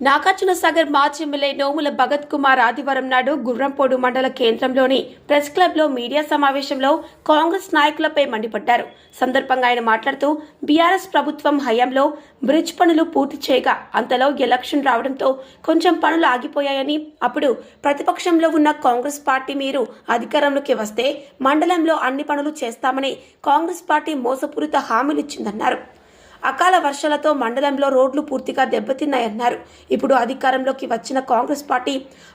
నాగార్జున సాగర్ మాజీ ఎమ్మెల్యే నోముల భగత్ కుమార్ ఆదివారం నాడు గుర్రంపోడు మండల కేంద్రంలోని ప్రెస్ క్లబ్లో మీడియా సమావేశంలో కాంగ్రెస్ నాయకులపై మండిపడ్డారు. సందర్భంగా ఆయన మాట్లాడుతూ బీఆర్ఎస్ ప్రభుత్వం హయాంలో బ్రిడ్జ్ పనులు పూర్తి చేయగా అంతలో ఎలక్షన్ రావడంతో కొంచెం పనులు ఆగిపోయాయని అప్పుడు ప్రతిపక్షంలో ఉన్న కాంగ్రెస్ పార్టీ మీరు అధికారంలోకి వస్తే మండలంలో అన్ని పనులు చేస్తామని కాంగ్రెస్ పార్టీ మోసపూరిత హామీలు ఇచ్చిందన్నారు. అకాల వర్షాలతో మండలంలో రోడ్లు పూర్తిగా దెబ్బతిన్నాయన్నారు. ఇప్పుడు అధికారంలోకి వచ్చిన కాంగ్రెస్ పార్టీ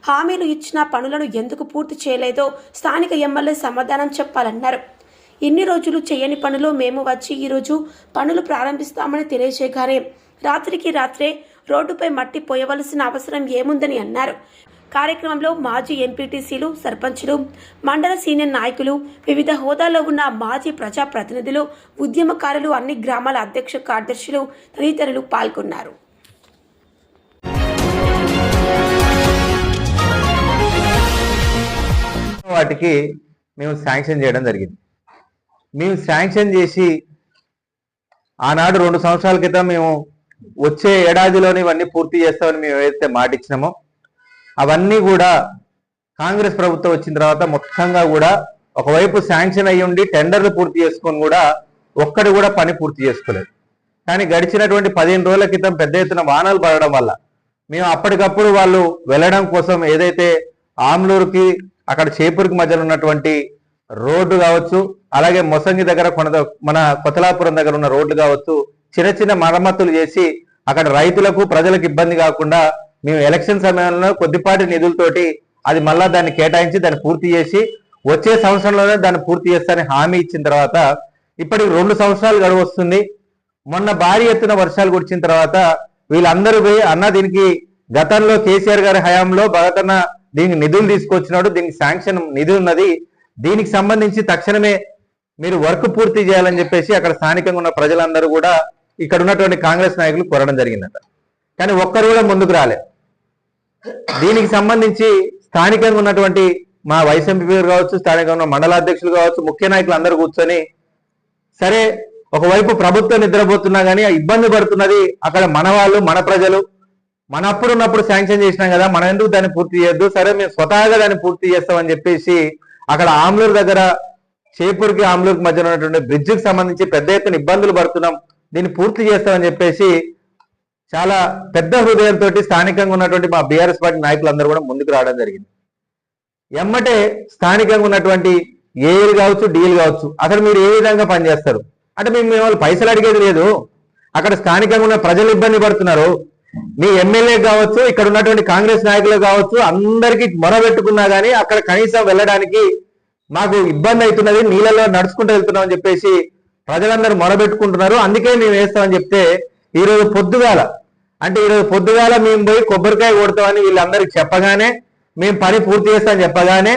హామీలు ఇచ్చిన పనులను ఎందుకు పూర్తి చేయలేదో స్థానిక ఎమ్మెల్యే సమాధానం చెప్పాలన్నారు. ఇన్ని రోజులు చేయని పనులు మేము వచ్చి ఈరోజు పనులు ప్రారంభిస్తామని తెలియజేయగానే రాత్రికి రాత్రే రోడ్డుపై మట్టి పోయవలసిన అవసరం ఏముందని అన్నారు. కార్యక్రమంలో మాజీ ఎంపీటీసీలు సర్పంచులు మండల సీనియర్ నాయకులు వివిధ హోదాల్లో ఉన్న మాజీ ప్రజాప్రతినిధులు ఉద్యమకారులు అన్ని గ్రామాల అధ్యక్ష కార్యదర్శులు తదితరులు పాల్గొన్నారు. వాటికి మేము శాంక్షన్ చేయడం జరిగింది. మేము శాంక్షన్ చేసి ఆనాడు రెండు సంవత్సరాల క్రితం మేము వచ్చే ఏడాదిలోనే ఇవన్నీ పూర్తి చేస్తామని మేము ఏదైతే మాట ఇచ్చినామో అవన్నీ కూడా కాంగ్రెస్ ప్రభుత్వం వచ్చిన తర్వాత మొత్తంగా కూడా ఒకవైపు శాంక్షన్ అయ్యి ఉండి టెండర్లు పూర్తి చేసుకొని కూడా ఒక్కడు కూడా పని పూర్తి చేసుకోలేదు. కానీ గడిచినటువంటి పదిహేను రోజుల క్రితం పెద్ద ఎత్తున వానలు పడడం వల్ల మేము అప్పటికప్పుడు వాళ్ళు వెళ్ళడం కోసం ఏదైతే ఆమ్లూరుకి అక్కడ చేపూరుకి మధ్యలో ఉన్నటువంటి రోడ్డు కావచ్చు అలాగే మొసంగి దగ్గర కొన మన కొతలాపురం దగ్గర ఉన్న రోడ్లు కావచ్చు చిన్న చిన్న మరమ్మతులు చేసి అక్కడ రైతులకు ప్రజలకు ఇబ్బంది కాకుండా మేము ఎలక్షన్ సమయంలో కొద్దిపాటి నిధులతోటి అది మళ్ళా దాన్ని కేటాయించి దాన్ని పూర్తి చేసి వచ్చే సంవత్సరంలోనే దాన్ని పూర్తి చేస్తానని హామీ ఇచ్చిన తర్వాత ఇప్పటికి రెండు సంవత్సరాలు గడువు వస్తుంది మొన్న భారీ ఎత్తున వర్షాలు కురిచిన తర్వాత వీళ్ళందరూ పోయి అన్న దీనికి గతంలో కేసీఆర్ గారి హయాంలో భగతన్న దీనికి నిధులు తీసుకొచ్చినాడు. దీనికి శాంక్షన్ నిధి ఉన్నది. దీనికి సంబంధించి తక్షణమే మీరు వర్క్ పూర్తి చేయాలని చెప్పేసి అక్కడ స్థానికంగా ఉన్న ప్రజలందరూ కూడా ఇక్కడ ఉన్నటువంటి కాంగ్రెస్ నాయకులు కోరడం జరిగిందట. కానీ ఒక్కరు కూడా ముందుకు రాలే. దీనికి సంబంధించి స్థానికంగా ఉన్నటువంటి మా వైస్ ఎంపీ కావచ్చు స్థానికంగా ఉన్న మండలాధ్యక్షులు కావచ్చు ముఖ్య నాయకులు అందరూ కూర్చొని సరే ఒకవైపు ప్రభుత్వం నిద్రపోతున్నా కానీ ఇబ్బంది పడుతున్నది అక్కడ మన వాళ్ళు మన ప్రజలు. మన అప్పుడు ఉన్నప్పుడు శాంక్షన్ చేసినాం కదా మనం ఎందుకు దాన్ని పూర్తి చేయొద్దు? సరే మేము స్వతహాగా దాన్ని పూర్తి చేస్తామని చెప్పేసి అక్కడ ఆమ్లూరు దగ్గర చేపూర్కి ఆమ్లూరుకి మధ్య ఉన్నటువంటి బ్రిడ్జికి సంబంధించి పెద్ద ఎత్తున ఇబ్బందులు పడుతున్నాం. దీన్ని పూర్తి చేస్తామని చెప్పేసి చాలా పెద్ద హృదయంతో స్థానికంగా ఉన్నటువంటి మా బీఆర్ఎస్ పార్టీ నాయకులందరూ కూడా ముందుకు రావడం జరిగింది. ఎమ్మటే స్థానికంగా ఉన్నటువంటి ఏలు కావచ్చు డీలు కావచ్చు అక్కడ మీరు ఏ విధంగా పనిచేస్తారు? అంటే మేము మిమ్మల్ని పైసలు అడిగేది లేదు. అక్కడ స్థానికంగా ఉన్న ప్రజలు ఇబ్బంది పడుతున్నారు. మీ ఎమ్మెల్యే కావచ్చు ఇక్కడ ఉన్నటువంటి కాంగ్రెస్ నాయకులు కావచ్చు అందరికీ మొరబెట్టుకున్నా కానీ అక్కడ కనీసం వెళ్ళడానికి మాకు ఇబ్బంది అవుతున్నది నీళ్ళలో నడుచుకుంటూ వెళ్తున్నాం అని చెప్పేసి ప్రజలందరూ మొరబెట్టుకుంటున్నారు. అందుకే మేము వేస్తామని చెప్తే ఈరోజు పొద్దుగాల అంటే ఈరోజు పొద్దుగాల మేము పోయి కొబ్బరికాయ కొడతామని వీళ్ళందరికి చెప్పగానే మేము పని పూర్తి చేస్తామని చెప్పగానే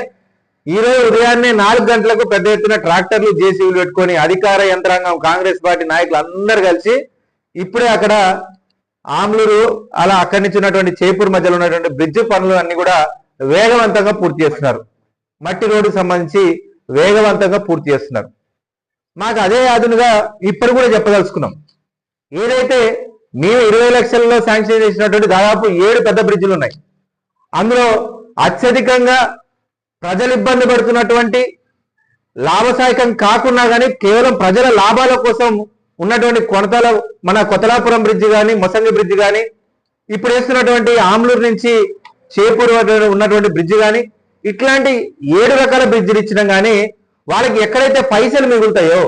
ఈ రోజు ఉదయాన్నే నాలుగు గంటలకు పెద్ద ఎత్తున ట్రాక్టర్లు జేసీబీలు పెట్టుకొని అధికార యంత్రాంగం కాంగ్రెస్ పార్టీ నాయకులు అందరు కలిసి ఇప్పుడే అక్కడ ఆమ్లూరు అలా అక్కడి నుంచి ఉన్నటువంటి చేపూర్ మధ్యలో ఉన్నటువంటి బ్రిడ్జ్ పనులు అన్ని కూడా వేగవంతంగా పూర్తి చేస్తున్నారు. మట్టి రోడ్డుకు సంబంధించి వేగవంతంగా పూర్తి చేస్తున్నారు. మాకు అదే అదునుగా ఇప్పుడు కూడా చెప్పదలుచుకున్నాం. ఏదైతే మేము ఇరవై లక్షల్లో శాంక్షన్ చేసినటువంటి దాదాపు ఏడు పెద్ద బ్రిడ్జిలు ఉన్నాయి. అందులో అత్యధికంగా ప్రజలు ఇబ్బంది పడుతున్నటువంటి లాభసాయకం కాకున్నా కానీ కేవలం ప్రజల లాభాల కోసం ఉన్నటువంటి కొనతల మన కొతలాపురం బ్రిడ్జ్ కానీ మొసంగి బ్రిడ్జ్ కానీ ఇప్పుడు వేస్తున్నటువంటి ఆమ్లూరు నుంచి చేపూరు ఉన్నటువంటి బ్రిడ్జ్ కానీ ఇట్లాంటి ఏడు రకాల బ్రిడ్జిలు ఇచ్చినా కానీ వాళ్ళకి ఎక్కడైతే పైసలు మిగులుతాయో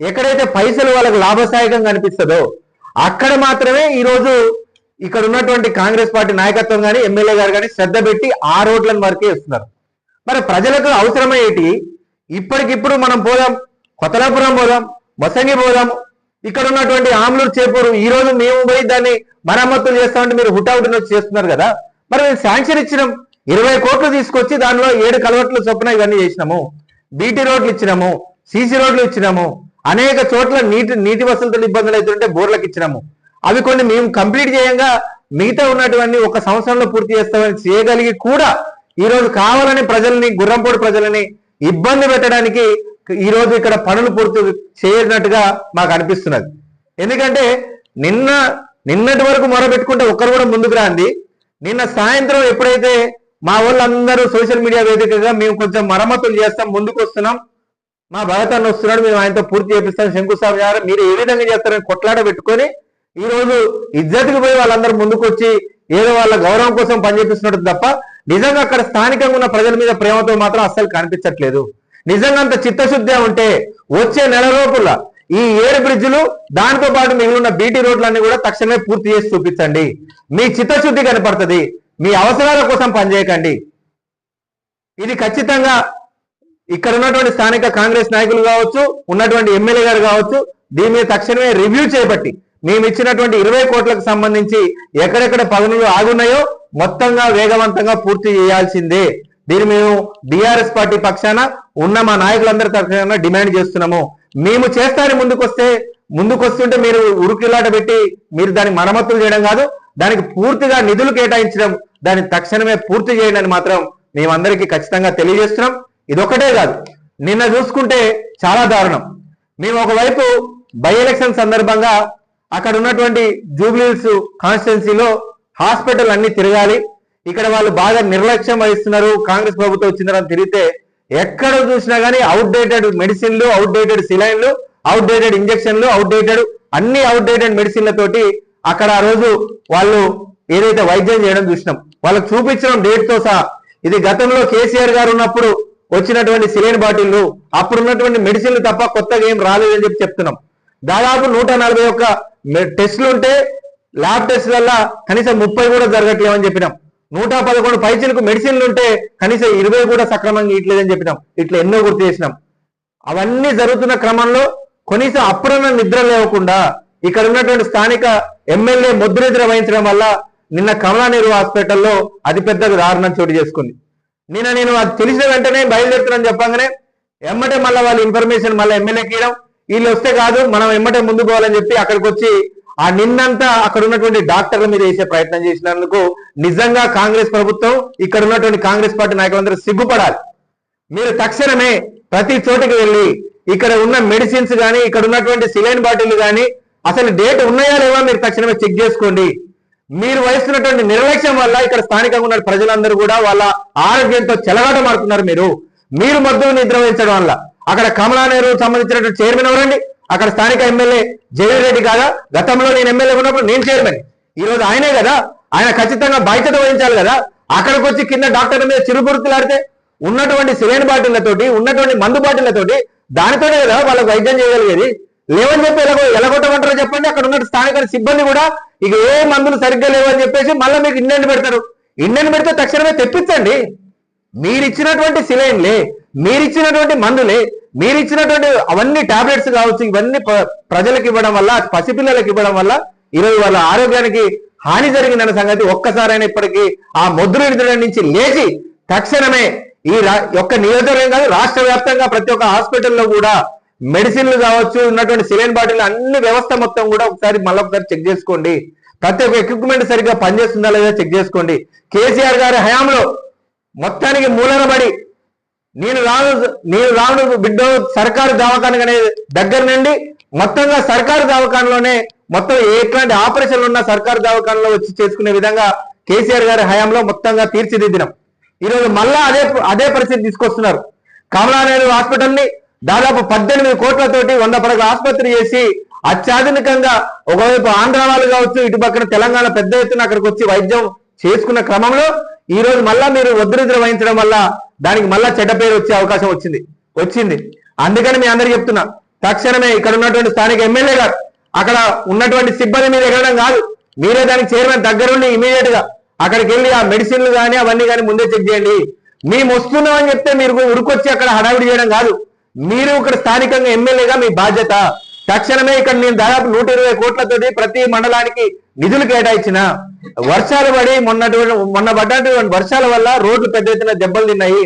ఎక్కడైతే పైసలు వాళ్ళకి లాభసాయకంగా అనిపిస్తుందో అక్కడ మాత్రమే ఈరోజు ఇక్కడ ఉన్నటువంటి కాంగ్రెస్ పార్టీ నాయకత్వం కానీ ఎమ్మెల్యే గారు కానీ శ్రద్ధ పెట్టి ఆ రోడ్లను వరకే ఇస్తున్నారు మరి ప్రజలకు అవసరమయ్యేటి ఇప్పటికిప్పుడు మనం పోదాం కొత్తలాపురం పోదాం మొసంగి పోదాం. ఇక్కడ ఉన్నటువంటి ఆమ్లూరు చేపూరు ఈ రోజు మేము పోయి దాన్ని మరమ్మతులు చేస్తామంటే మీరు హుటాహుటిన చేస్తున్నారు కదా. మరి మేము శాంక్షన్ ఇచ్చినాం. ఇరవై కోట్లు తీసుకొచ్చి దానిలో ఏడు కలవట్లు చొప్పున ఇవన్నీ చేసినాము. బీటీ రోడ్లు ఇచ్చినాము సీసీ రోడ్లు ఇచ్చినాము. అనేక చోట్ల నీటి నీటి వసతులు ఇబ్బందులు అవుతుంటే బోర్లకు ఇచ్చినాము. అవి కొన్ని మేము కంప్లీట్ చేయంగా మిగతా ఉన్నటువంటి ఒక సంవత్సరంలో పూర్తి చేస్తామని చేయగలిగి కూడా ఈరోజు కావాలని ప్రజల్ని గుర్రంపోడు ప్రజలని ఇబ్బంది పెట్టడానికి ఈ రోజు ఇక్కడ పనులు పూర్తి చేయనట్టుగా మాకు అనిపిస్తున్నది. ఎందుకంటే నిన్న నిన్నటి వరకు మొరబెట్టుకుంటే ఒక్కరు కూడా ముందుకు రాంది. నిన్న సాయంత్రం ఎప్పుడైతే మా వాళ్ళందరూ సోషల్ మీడియా వేదికగా మేము కొంచెం మరమ్మతులు చేస్తాం ముందుకు వస్తున్నాం మా భగత్ అన్న వస్తున్నాడు మేము ఆయనతో పూర్తి చేపిస్తాం. శంకుస్థాపన గారు మీరు ఏ విధంగా చేస్తారని కొట్లాడ పెట్టుకొని ఈ రోజు ఇజ్జత్కి పోయి వాళ్ళందరూ ముందుకు వచ్చి ఏదో వాళ్ళ గౌరవం కోసం పనిచేపిస్తున్నట్టు తప్ప నిజంగా అక్కడ స్థానికంగా ఉన్న ప్రజల మీద ప్రేమతో మాత్రం అస్సలు కనిపించట్లేదు. నిజంగా అంత చిత్తశుద్ధి ఉంటే వచ్చే నెల లోపల ఈ ఏడు బ్రిడ్జ్లు దాంతో పాటు మిగిలిన బీటీ రోడ్లన్నీ కూడా తక్షణమే పూర్తి చేసి చూపించండి. మీ చిత్తశుద్ధి కనపడుతుంది. మీ అవసరాల కోసం పనిచేయకండి ఇది ఖచ్చితంగా ఇక్కడ ఉన్నటువంటి స్థానిక కాంగ్రెస్ నాయకులు కావచ్చు ఉన్నటువంటి ఎమ్మెల్యే గారు కావచ్చు దీని మీద తక్షణమే రివ్యూ చేపట్టి మేము ఇచ్చినటువంటి ఇరవై కోట్లకు సంబంధించి ఎక్కడెక్కడ పదనులు ఆగున్నాయో మొత్తంగా వేగవంతంగా పూర్తి చేయాల్సిందే. దీన్ని మేము బీఆర్ఎస్ పార్టీ పక్షాన ఉన్న మా నాయకులందరి తరఫున డిమాండ్ చేస్తున్నాము. మేము చేస్తారని ముందుకొస్తే ముందుకొస్తుంటే మీరు ఉరుకిలాట పెట్టి మీరు దానికి మరమ్మతులు చేయడం కాదు దానికి పూర్తిగా నిధులు కేటాయించడం దాన్ని తక్షణమే పూర్తి చేయడం మాత్రం మేమందరికీ ఖచ్చితంగా తెలియజేస్తున్నాం. ఇదొకటే కాదు. నిన్న చూసుకుంటే చాలా దారుణం. మేము ఒకవైపు బై ఎలక్షన్ సందర్భంగా అక్కడ ఉన్నటువంటి జూబ్లీస్ కాన్స్టిట్యున్సీలో హాస్పిటల్ అన్ని తిరగాలి. ఇక్కడ వాళ్ళు బాగా నిర్లక్ష్యం వహిస్తున్నారు. కాంగ్రెస్ ప్రభుత్వం వచ్చిందని తిరిగితే ఎక్కడ చూసినా కానీ అవుట్డేటెడ్ మెడిసిన్లు అవుట్డేటెడ్ సిలైన్లు అవుట్డేటెడ్ ఇంజక్షన్లు అవుట్డేటెడ్ అన్ని అవుట్డేటెడ్ మెడిసిన్లతోటి అక్కడ ఆ రోజు వాళ్ళు ఏదైతే వైద్యం చేయడం చూసినాం. వాళ్ళకి చూపించడం డేట్తో సహా. ఇది గతంలో కేసీఆర్ గారు ఉన్నప్పుడు వచ్చినటువంటి సిలైన్ బాటిల్లు అప్పుడు ఉన్నటువంటి మెడిసిన్లు తప్ప కొత్తగా ఏం రాలేదని చెప్పి చెప్తున్నాం. దాదాపు నూట నలభై ఒక్క టెస్టులు ఉంటే ల్యాబ్ టెస్టులల్లా కనీసం ముప్పై కూడా జరగట్లేమని చెప్పినాం. నూట పదకొండు పైచలకు మెడిసిన్లు ఉంటే కనీసం ఇరవై కూడా సక్రమంగా ఇట్లేదని చెప్పినాం. ఇట్లా ఎన్నో గుర్తు చేసినాం. అవన్నీ జరుగుతున్న క్రమంలో కనీసం అప్పుడున్న నిద్ర లేవకుండా ఇక్కడ ఉన్నటువంటి స్థానిక ఎమ్మెల్యే ముద్రనిద్ర వహించడం వల్ల నిన్న కమలా నెహ్రూ హాస్పిటల్లో అతిపెద్ద దారుణం చోటు చేసుకుంది. నిన్న నేను అది తెలిసిన వెంటనే బయలుదేరుతున్నాను చెప్పగానే ఎమ్మటే మళ్ళీ వాళ్ళ ఇన్ఫర్మేషన్ మళ్ళీ ఎమ్మెల్యేకి ఇవ్వడం వీళ్ళు వస్తే కాదు మనం ఎమ్మటే ముందు పోవాలని చెప్పి అక్కడికి వచ్చి ఆ నిన్నంతా అక్కడ ఉన్నటువంటి డాక్టర్ల మీద వేసే ప్రయత్నం చేసినందుకు నిజంగా కాంగ్రెస్ ప్రభుత్వం ఇక్కడ ఉన్నటువంటి కాంగ్రెస్ పార్టీ నాయకులందరూ సిగ్గుపడాలి. మీరు తక్షణమే ప్రతి చోటుకి వెళ్ళి ఇక్కడ ఉన్న మెడిసిన్స్ కానీ ఇక్కడ ఉన్నటువంటి సిలైన్ బాటిల్ కానీ అసలు డేట్ ఉన్నాయా లేవా మీరు తక్షణమే చెక్ చేసుకోండి. మీరు వహిస్తున్నటువంటి నిర్లక్ష్యం వల్ల ఇక్కడ స్థానికంగా ఉన్న ప్రజలందరూ కూడా వాళ్ళ ఆరోగ్యంతో చెలగాటమాడుతున్నారు మీరు. మీరు మద్దు నిద్ర వహించడం వల్ల. అక్కడ కమలా నెహ్రూ సంబంధించినటువంటి చైర్మన్ ఎవరండి? అక్కడ స్థానిక ఎమ్మెల్యే జగన్ రెడ్డి కాదా? గతంలో నేను ఎమ్మెల్యే ఉన్నప్పుడు నేను చైర్మన్. ఈ రోజు ఆయనే కదా? ఆయన ఖచ్చితంగా బాధ్యత వహించాలి కదా? అక్కడికి వచ్చి కింద డాక్టర్ల మీద చిరుపురుతులాడితే ఉన్నటువంటి సిలైన్ బాటిళ్ళతోటి ఉన్నటువంటి మందు బాటిళ్ళతోటి దానితోనే కదా వాళ్ళకు వైద్యం చేయగలిగేది. లేవని చెప్పి ఎలాగో ఎలాగొట్టమంటారో చెప్పండి. అక్కడ ఉన్న స్థానిక సిబ్బంది కూడా ఇక ఏ మందులు సరిగ్గా లేవని చెప్పేసి మళ్ళీ మీకు ఇండియన్ పెడతారు. ఇండియన్ పెడితే తక్షణమే తెప్పించండి. మీరిచ్చినటువంటి సిలైన్లే మీరిచ్చినటువంటి మందులే మీరిచ్చినటువంటి అవన్నీ టాబ్లెట్స్ కావచ్చు ఇవన్నీ ప్రజలకు ఇవ్వడం వల్ల పసిపిల్లలకు ఇవ్వడం వల్ల ఈరోజు వాళ్ళ ఆరోగ్యానికి హాని జరిగిందన్న సంగతి ఒక్కసారైనా ఇప్పటికీ ఆ ముద్ర నుంచి లేచి తక్షణమే ఈ యొక్క నియోజకవర్గం కాదు రాష్ట్ర వ్యాప్తంగా ప్రతి ఒక్క హాస్పిటల్లో కూడా మెడిసిన్లు కావచ్చు ఉన్నటువంటి సిలైన్ బాటిల్ అన్ని వ్యవస్థ మొత్తం కూడా ఒకసారి మళ్ళీ ఒకసారి చెక్ చేసుకోండి. ప్రతి ఒక్క ఎక్విప్మెంట్ సరిగ్గా పనిచేస్తుందా లేదా చెక్ చేసుకోండి. కేసీఆర్ గారి హయాంలో మొత్తానికి మూలనబడి నేను రాను నేను రాను బిడ్డ సర్కారు దవాఖాన అనే దగ్గర నుండి మొత్తంగా సర్కారు దవాఖానలోనే మొత్తం ఎట్లాంటి ఆపరేషన్లు ఉన్న సర్కారు దవాఖానలో వచ్చి చేసుకునే విధంగా కేసీఆర్ గారి హయాంలో మొత్తంగా తీర్చిదిద్దినాం. ఈరోజు మళ్ళా అదే అదే పరిస్థితి తీసుకొస్తున్నారు. కమలానేరు హాస్పిటల్ని దాదాపు పద్దెనిమిది కోట్లతోటి వంద పడకల ఆసుపత్రి చేసి అత్యాధునికంగా ఒకవైపు ఆంధ్ర వాళ్ళు కావచ్చు ఇటు పక్కన తెలంగాణ పెద్ద ఎత్తున అక్కడికి వచ్చి వైద్యం చేసుకున్న క్రమంలో ఈ రోజు మళ్ళా మీరు ఒత్తిడి వహించడం వల్ల దానికి మళ్ళా చెడ్డ పేరు వచ్చే అవకాశం వచ్చింది వచ్చింది. అందుకని మీ అందరికి చెప్తున్నా తక్షణమే ఇక్కడ ఉన్నటువంటి స్థానిక ఎమ్మెల్యే గారు అక్కడ ఉన్నటువంటి సిబ్బంది మీద ఎగరడం కాదు మీరే దానికి చైర్మన్ దగ్గరుండి ఇమీడియట్గా అక్కడికి వెళ్ళి ఆ మెడిసిన్లు కానీ అవన్నీ కానీ ముందే చెక్ చేయండి. మేము వస్తున్నామని చెప్తే మీరు ఉరుకొచ్చి అక్కడ హడావిడి చేయడం కాదు. మీరు ఇక్కడ స్థానికంగా ఎమ్మెల్యేగా మీ బాధ్యత. తక్షణమే ఇక్కడ నేను దాదాపు నూట ఇరవై కోట్లతోటి ప్రతి మండలానికి నిధులు కేటాయించిన. వర్షాలు పడి మొన్నటువంటి మొన్న పడ్డటువంటి వర్షాల వల్ల రోడ్లు పెద్ద ఎత్తున దెబ్బలు తిన్నాయి.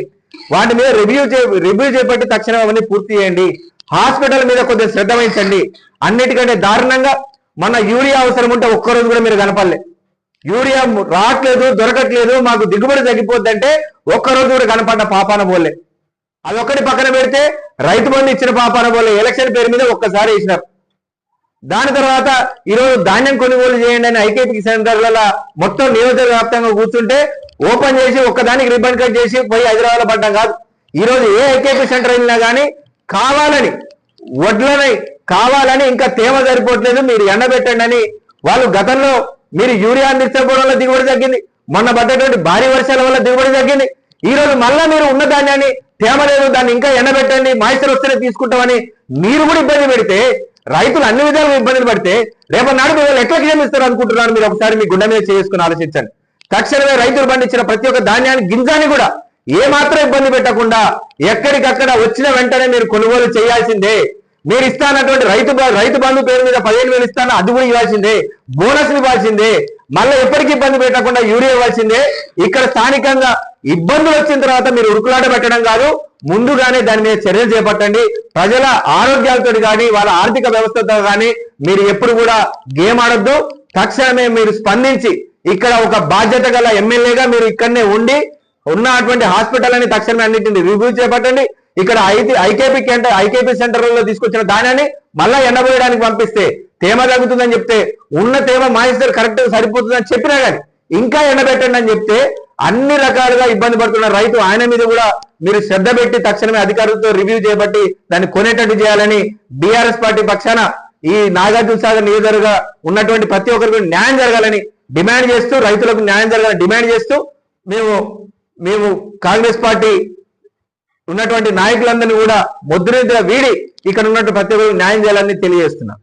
వాటి మీద రివ్యూ చే రివ్యూ చేపట్టి తక్షణం అవన్నీ పూర్తి చేయండి. హాస్పిటల్ మీద కొద్దిగా శ్రద్ధ వహించండి. అన్నిటికంటే దారుణంగా మన యూరియా అవసరం ఉంటే ఒక్కరోజు కూడా మీరు కనపడలే. యూరియా రావట్లేదు దొరకట్లేదు మాకు దిగుబడి తగ్గిపోద్దంటే ఒక్కరోజు కూడా కనపడ్డ పాపాన పోలే. అదొక్కటి పక్కన పెడితే రైతు బంధు ఇచ్చిన పాపాన పోలే ఎలక్షన్ పేరు మీద ఒక్కసారి వేసినారు. దాని తర్వాత ఈరోజు ధాన్యం కొనుగోలు చేయండి అని ఐకేపీ సెంటర్ల మొత్తం నియోజక వ్యాప్తంగా కూర్చుంటే ఓపెన్ చేసి ఒక్కదానికి రిబన్ కట్ చేసి పోయి హైదరాబాద్లో పడ్డాం కాదు. ఈరోజు ఏ ఐకేపీ సెంటర్ వెళ్ళినా కానీ కావాలని వడ్లని కావాలని ఇంకా తేమ సరిపోవట్లేదు మీరు ఎండబెట్టండి అని వాళ్ళు గతంలో మీరు యూరియా అందించకపోవడం వల్ల దిగుబడి తగ్గింది. మొన్న పడ్డటువంటి భారీ వర్షాల వల్ల దిగుబడి తగ్గింది. ఈ రోజు మళ్ళా మీరు ఉన్న ధాన్యాన్ని తేమ లేదు దాన్ని ఇంకా ఎండబెట్టండి మాయిశ్చర్ వస్తేనే తీసుకుంటామని మీరు కూడా ఇబ్బంది పెడితే రైతులు అన్ని విధాలుగా ఇబ్బందులు పడితే రేపటి నాడు మీరు ఎట్లా క్షమిస్తారు అనుకుంటున్నారు మీరు ఒకసారి మీ గుండె మీద చేసుకుని ఆలోచించండి. తక్షణమే రైతులు పండించిన ప్రతి ఒక్క ధాన్యాన్ని గింజాన్ని కూడా ఏ మాత్రం ఇబ్బంది పెట్టకుండా ఎక్కడికక్కడ వచ్చిన వెంటనే మీరు కొనుగోలు చేయాల్సిందే. మీరు ఇస్తానటువంటి రైతు రైతు బంధు పేరు మీద పదిహేను వేలు ఇస్తాను అది కూడా ఇవ్వాల్సిందే. బోనస్ ఇవ్వాల్సిందే. మళ్ళీ ఎప్పటికీ ఇబ్బంది పెట్టకుండా యూరియా ఇవ్వాల్సిందే. ఇక్కడ స్థానికంగా ఇబ్బందులు వచ్చిన తర్వాత మీరు ఉరుకులాట పెట్టడం కాదు ముందుగానే దాని మీద చర్యలు చేపట్టండి. ప్రజల ఆరోగ్యాలతో కానీ వాళ్ళ ఆర్థిక వ్యవస్థతో కానీ మీరు ఎప్పుడు కూడా గేమ్ ఆడొద్దు. తక్షణమే మీరు స్పందించి ఇక్కడ ఒక బాధ్యత గల ఎమ్మెల్యేగా మీరు ఇక్కడనే ఉండి ఉన్నటువంటి హాస్పిటల్ అని తక్షణమే అన్నింటిని రివ్యూ చేపట్టండి. ఇక్కడ ఐకేపీ ఐకేపీ సెంటర్ ఐకేపీ సెంటర్లో తీసుకొచ్చిన ధాన్యాన్ని మళ్ళా ఎండబోయడానికి పంపిస్తే తేమ తగ్గుతుందని చెప్తే ఉన్న తేమ మాయిస్టర్ కరెక్ట్ సరిపోతుందని చెప్పినా కానీ ఇంకా ఎండబెట్టండి అని చెప్తే అన్ని రకాలుగా ఇబ్బంది పడుతున్న రైతు ఆయన మీద కూడా మీరు శ్రద్ధ పెట్టి తక్షణమే అధికారులతో రివ్యూ చేపట్టి దాన్ని కొనేటట్టు చేయాలని బీఆర్ఎస్ పార్టీ పక్షాన ఈ నాగార్జున సాగర్ నియోజకవర్గ ఉన్నటువంటి ప్రతి ఒక్కరికి న్యాయం జరగాలని డిమాండ్ చేస్తూ రైతులకు న్యాయం జరగాలని డిమాండ్ చేస్తూ మేము మేము కాంగ్రెస్ పార్టీ ఉన్నటువంటి నాయకులందరినీ కూడా ముద్రనిద్ర వీడి ఇక్కడ ఉన్నటువంటి ప్రతి ఒక్కరికి న్యాయం చేయాలని తెలియజేస్తున్నాం.